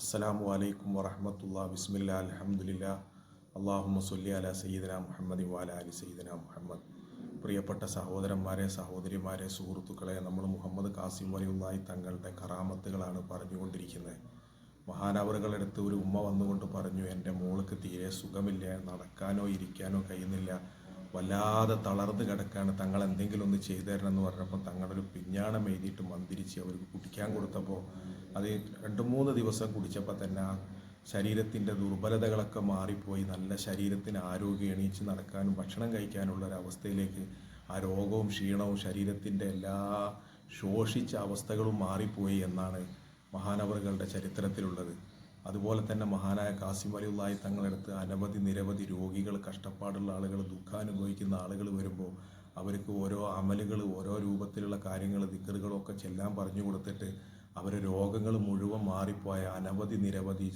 അസ്സലാമു അലൈക്കും വറഹമത്തുള്ള ബിസ്മില്ല അലഹമുല്ല അള്ളാഹു സൊല്ലി അല സയ്യിദന മുഹമ്മദ് വാല അലി സയ്യിദന മുഹമ്മദ്. പ്രിയപ്പെട്ട സഹോദരന്മാരെ സഹോദരിമാരെ സുഹൃത്തുക്കളെ നമ്മൾ മുഹമ്മദ് കാസിം വലിയുള്ളായി തങ്ങളുടെ കറാമത്തുകളാണ് പറഞ്ഞുകൊണ്ടിരിക്കുന്നത്. മഹാനവറുകളെടുത്ത് ഒരു ഉമ്മ വന്നുകൊണ്ട് പറഞ്ഞു എന്റെ മോൾക്ക് തീരെ സുഖമില്ല നടക്കാനോ ഇരിക്കാനോ കഴിയുന്നില്ല. വല്ലാതെ തളർന്ന് കിടക്കാണ്. തങ്ങൾ എന്തെങ്കിലും ഒന്ന് ചെയ്തു തരണം എന്ന് പറഞ്ഞപ്പോൾ തങ്ങളുടെ ഒരു പിഞ്ഞാണം എഴുതിയിട്ട് മന്തിരിച്ച് അവർക്ക് കുടിക്കാൻ കൊടുത്തപ്പോൾ അത് രണ്ട് മൂന്ന് ദിവസം കുടിച്ചപ്പോൾ തന്നെ ആ ശരീരത്തിന്റെ ദുർബലതകളൊക്കെ മാറിപ്പോയി. നല്ല ശരീരത്തിന് ആരോഗ്യം എണീച്ച് നടക്കാനും ഭക്ഷണം കഴിക്കാനുള്ള ഒരു അവസ്ഥയിലേക്ക് ആ രോഗവും ക്ഷീണവും ശരീരത്തിന്റെ എല്ലാ ശോഷിച്ച അവസ്ഥകളും മാറിപ്പോയി എന്നാണ് മഹാനവറുകളുടെ ചരിത്രത്തിലുള്ളത്. അതുപോലെ തന്നെ മഹാനായ കാസിം അലിയുള്ളായി തങ്ങളെടുത്ത് അനവധി നിരവധി രോഗികൾ കഷ്ടപ്പാടുള്ള ആളുകൾ ദുഃഖാനുഭവിക്കുന്ന ആളുകൾ വരുമ്പോൾ അവർക്ക് ഓരോ അമലുകൾ ഓരോ രൂപത്തിലുള്ള കാര്യങ്ങൾ ദിക്കറുകളൊക്കെ ചെല്ലാൻ പറഞ്ഞു കൊടുത്തിട്ട് അവരെ രോഗങ്ങൾ മുഴുവൻ മാറിപ്പോയ അനവധി നിരവധി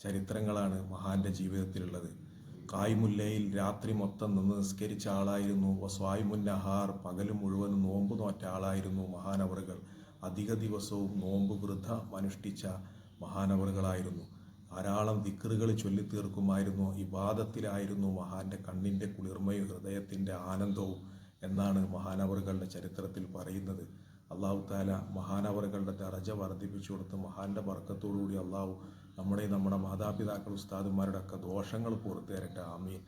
ചരിത്രങ്ങളാണ് മഹാന്റെ ജീവിതത്തിലുള്ളത്. കായ്മുല്ലയിൽ രാത്രി മൊത്തം നിന്ന് നിസ്കരിച്ച ആളായിരുന്നു. സ്വായ്മുന്നഹാർ പകൽ മുഴുവൻ നോമ്പ് നോറ്റ ആളായിരുന്നു മഹാനവറുകൾ. അധിക ദിവസവും നോമ്പ് വൃദ്ധ അനുഷ്ഠിച്ച മഹാനവറുകളായിരുന്നു. ധാരാളം ദിക്കറുകൾ ചൊല്ലിത്തീർക്കുമായിരുന്നു. ഇബാദത്തിലായിരുന്നു മഹാന്റെ കണ്ണിന്റെ കുളിർമയും ഹൃദയത്തിന്റെ ആനന്ദവും എന്നാണ് മഹാനവറുകളുടെ ചരിത്രത്തിൽ പറയുന്നത്. അള്ളാഹു താല മഹാനവറുകളുടെ ദറജ വർദ്ധിപ്പിച്ചു കൊടുത്ത് മഹാന്റെ വർക്കത്തോടുകൂടി അള്ളാഹു നമ്മുടെ നമ്മുടെ മാതാപിതാക്കൾ ഉസ്താദുമാരുടെ ഒക്കെ ദോഷങ്ങൾ പുറത്തു തരട്ടെ ആമീൻ.